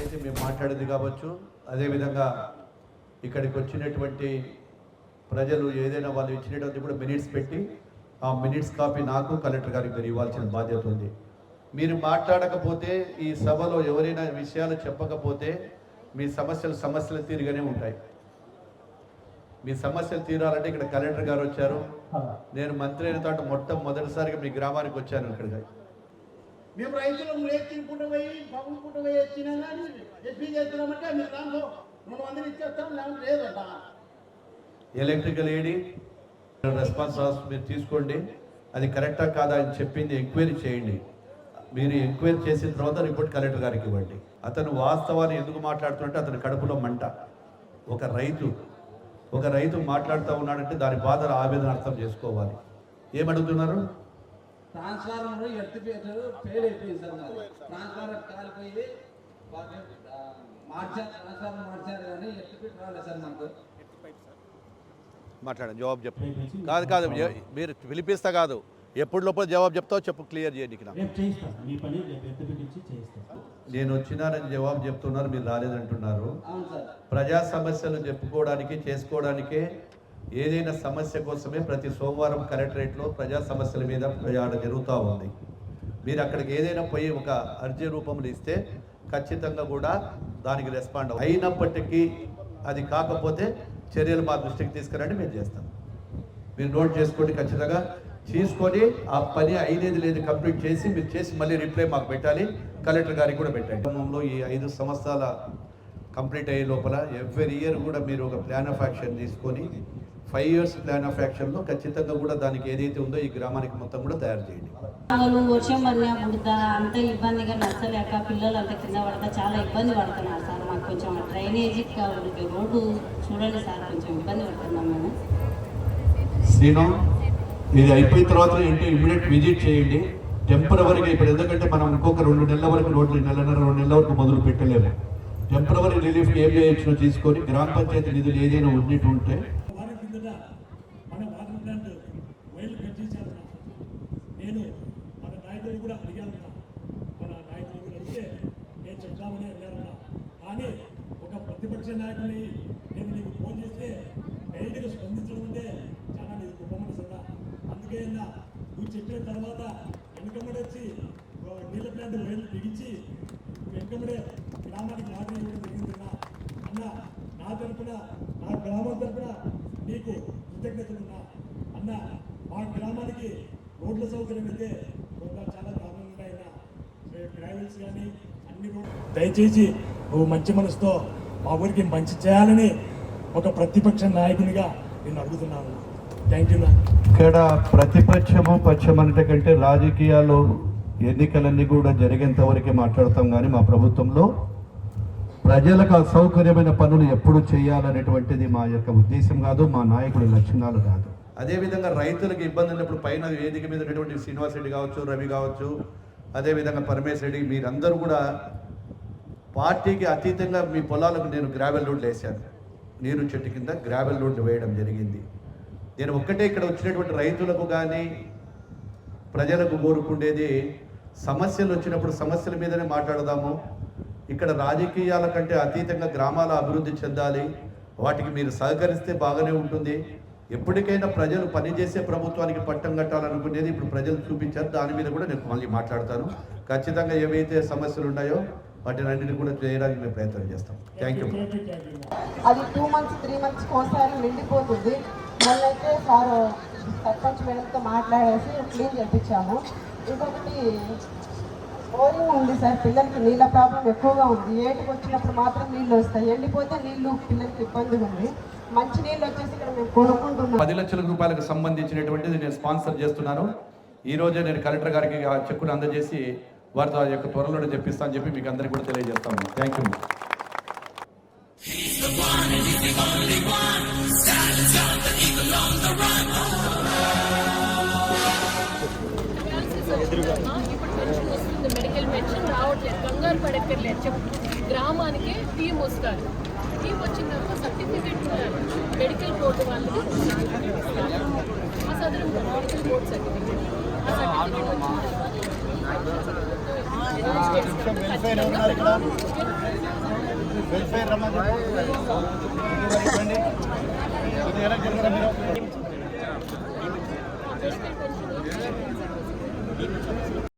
అయితే మేము మాట్లాడేది కావచ్చు. అదేవిధంగా ఇక్కడికి వచ్చినటువంటి ప్రజలు ఏదైనా వాళ్ళు ఇచ్చినటువంటి కూడా మినిట్స్ పెట్టి ఆ మినిట్స్ కాపీ నాకు కలెక్టర్ గారికి మీరు ఇవ్వాల్సిన బాధ్యత ఉంది. మీరు మాట్లాడకపోతే ఈ సభలో ఎవరైనా విషయాలు చెప్పకపోతే మీ సమస్యలు సమస్యలు తీరుగానే ఉంటాయి. మీ సమస్యలు తీరాలంటే ఇక్కడ కలెక్టర్ గారు వచ్చారు. నేను మంత్రి అయిన తర్వాత మొట్టమొదటిసారిగా మీ గ్రామానికి వచ్చాను ఇక్కడికి. మేము రైతులు పోయి పోయి వచ్చినా కానీ ఎస్పీ చేస్తున్నామంటే మీరు దాంట్లో రెండు వందలు ఇచ్చేస్తాం లేకపోతే లేదంట ఎలక్ట్రికల్ ఏడి రెస్పాన్స్ మీరు తీసుకోండి. అది కరెక్టా కాదా అని చెప్పింది ఎంక్వైరీ చేయండి. మీరు ఎంక్వైరీ చేసిన తర్వాత రిపోర్ట్ కలెక్టర్ గారికి ఇవ్వండి. అతను వాస్తవాన్ని ఎందుకు మాట్లాడుతుంటే అతని కడుపులో మంట. ఒక రైతు ఒక రైతు మాట్లాడుతూ ఉన్నాడంటే దాని బాధ ఆవేదన అర్థం చేసుకోవాలి. ఏమడుగుతున్నారు? ట్రాన్స్ఫార్మర్ ఎత్తిపేట ఫెయిల్ అయిపోయింది సార్ మాది ట్రాన్స్ఫార్మర్ కాలిపోయి వాళ్ళు, ఆ, మార్చారు ట్రాన్స్ఫార్మర్ మార్చారు కానీ ఎత్తిపేట రాలేదు సార్ మాకు మాట్లాడండి జవాబు చెప్పు. కాదు కాదు మీరు పిలిపిస్తా కాదు. ఎప్పుడు లోపల జవాబు చెప్తావు చెప్పు క్లియర్ చేయండి ఇక్కడ రేపు చేయిస్తాను. మీ పని రేపు ఎత్తుపెట్టించి చేయిస్తాను? నేను వచ్చినానని జవాబు చెప్తున్నారు మీరు రాలేదంటున్నారు. అవును సార్. ప్రజా సమస్యలు చెప్పుకోవడానికి చేసుకోవడానికే ఏదైనా సమస్య కోసమే ప్రతి సోమవారం కలెక్టరేట్లో ప్రజా సమస్యల మీద ప్రయాణం జరుగుతూ ఉంది. మీరు అక్కడికి ఏదైనా పోయి ఒక అర్జీ రూపంలో ఇస్తే ఖచ్చితంగా కూడా దానికి రెస్పాండ్ అయినప్పటికీ అది కాకపోతే చర్యలు మా దృష్టికి తీసుకురండి మేము చేస్తాం. మీరు నోట్ చేసుకోండి ఖచ్చితంగా. తీసుకొని ఆ పని అయినది లేదు కంప్లీట్ చేసి మీరు చేసి మళ్ళీ రిప్లై మాకు పెట్టాలి. కలెక్టర్ గారికి కూడా పెట్టండి. క్రమంలో ఈ ఐదు సంవత్సరాల కంప్లీట్ అయ్యే లోపల ఎవ్రీ ఇయర్ కూడా మీరు ఒక ప్లాన్ ఆఫ్ యాక్షన్ తీసుకొని ఫైవ్ ఇయర్స్ ప్లాన్ ఆఫ్ యాక్షన్లో ఖచ్చితంగా కూడా దానికి ఏదైతే ఉందో ఈ గ్రామానికి మొత్తం కూడా తయారు చేయండి. వర్షం పడినా బుడత అంత ఇబ్బందిగా నచ్చలేక పిల్లలు అంతా కింద పడతా చాలా ఇబ్బంది పడుతున్నారు సార్. మాకు కొంచెం డ్రైనేజీ రోడ్డు చూడండి సార్ కొంచెం ఇబ్బంది పడుతున్నాం మేము. శ్రీను ఇది అయిపోయిన తర్వాత ఏంటి? ఇమీడియట్ విజిట్ చేయండి. టెంపరవరీగా ఇప్పుడు ఎందుకంటే మనం ఇంకొక రెండు నెలల వరకు రోడ్లు నెలన్నర రెండు నెలల వరకు మొదలు పెట్టలేము. టెంపరవరీ రిలీఫ్ ఏం చేయొచ్చునో తీసుకొని గ్రామ పంచాయతీ నిధులు ఏదైనా ఉన్నట్టు ఉంటే నేను మన నాయకులు కూడా అడిగాను మన నాయకులు కూడా అడిగితే నేను చెప్తామని అడిగారు కానీ ఒక ప్రతిపక్ష నాయకుని నేను నీకు ఫోన్ చేస్తే డైరెక్ట్గా స్పందించడం అంటే చాలా నీకు గొప్ప మనసు నువ్వు చెప్పిన తర్వాత వెనుకబడి వచ్చి నీళ్ళ ప్లాంట్ వేలు బిగించి వెనుకబడే గ్రామానికి వాటర్ ఇవ్వడం అన్న. నా తరపున నా గ్రామం తరపున నీకు కృతజ్ఞతలున్నా అన్న. మా గ్రామానికి రోడ్ల సౌకర్యం అయితే కొంత చాలా దారుణంగా ఉన్నాయన్న ట్రావెల్స్ కానీ అన్ని రోడ్లు దయచేసి నువ్వు మంచి మనసుతో మా ఊరికి మంచి చేయాలని ఒక ప్రతిపక్ష నాయకునిగా నేను అడుగుతున్నాను. ఇక్కడ ప్రతిపక్షము పక్షం అంటే కంటే రాజకీయాలు ఎన్నికలన్నీ కూడా జరిగేంత వరకే మాట్లాడతాం కానీ మా ప్రభుత్వంలో ప్రజలకు అసౌకర్యమైన పనులు ఎప్పుడు చేయాలనేటువంటిది మా యొక్క ఉద్దేశం కాదు మా నాయకుడి లక్షణాలు కాదు. అదేవిధంగా రైతులకు ఇబ్బంది ఉన్నప్పుడు పైన వేదిక మీద ఉన్నటువంటి శ్రీనివాస్ రెడ్డి కావచ్చు రవి కావచ్చు అదేవిధంగా పరమేశ్వర రెడ్డి మీరందరూ కూడా పార్టీకి అతీతంగా మీ పొలాలకు నేను గ్రావెల్ రోడ్లు వేశాను. నీరు చెట్టు కింద గ్రావెల్ రోడ్లు వేయడం జరిగింది. నేను ఒక్కటే ఇక్కడ వచ్చినటువంటి రైతులకు కానీ ప్రజలకు కోరుకుండేది సమస్యలు వచ్చినప్పుడు సమస్యల మీదనే మాట్లాడదాము ఇక్కడ రాజకీయాల కంటే అతీతంగా గ్రామాల అభివృద్ధి చెందాలి వాటికి మీరు సహకరిస్తే బాగానే ఉంటుంది ఎప్పటికైనా ప్రజలు పనిచేసే ప్రభుత్వానికి పట్టం కట్టాలనుకునేది ఇప్పుడు ప్రజలు చూపించారు దాని మీద కూడా నేను మళ్ళీ మాట్లాడతాను ఖచ్చితంగా ఏవైతే సమస్యలు ఉన్నాయో వాటిని అన్నిటి కూడా చేయడానికి మేము ప్రయత్నం చేస్తాం థ్యాంక్ యూ అది టూ మంత్స్ త్రీ మంత్స్ ఒకసారి మొన్నైతే సార్ సర్పంచ్ మేడంతో మాట్లాడేసి క్లీన్ చేయించాము ఇంకొకటి బోరింగ్ ఉంది సార్ పిల్లలకి నీళ్ళ ప్రాబ్లం ఎక్కువగా ఉంది. ఏటికి వచ్చినప్పుడు మాత్రం నీళ్ళు వస్తాయి. ఎండిపోతే నీళ్ళు పిల్లలకి ఇబ్బందిగా ఉంది. మంచి నీళ్ళు వచ్చేసి ఇక్కడ మేము కొనుక్కుంటున్నాం. పది లక్షల రూపాయలకు సంబంధించినటువంటిది నేను స్పాన్సర్ చేస్తున్నాను. ఈ రోజే నేను కలెక్టర్ గారికి ఆ చెక్కును అందజేసి వారితో ఆ యొక్క త్వరలోనే చెప్పిస్తా అని చెప్పి మీకు అందరికీ కూడా తెలియజేస్తాను థ్యాంక్ యూ ఇప్పుడు పెన్షన్ వస్తుంది మెడికల్ పెన్షన్ రావట్లేదు కంగారు పడక్కర్లేదు చెప్ గ్రామానికి టీం వస్తారు టీం వచ్చిన తర్వాత సర్టిఫికేట్ మెడికల్ బోర్డు వాళ్ళకి ఆ సదరం మెడికల్ బోర్డు సర్టిఫికేట్ ఆ సర్టిఫికేట్ వచ్చిన తర్వాత వెల్ఫేర్ రమ్మండి ఇక్కడ వెల్ఫేర్ రమ్మని చెప్పండి ఇది ఎలా జరగరా మీరు ఖచ్చితంగా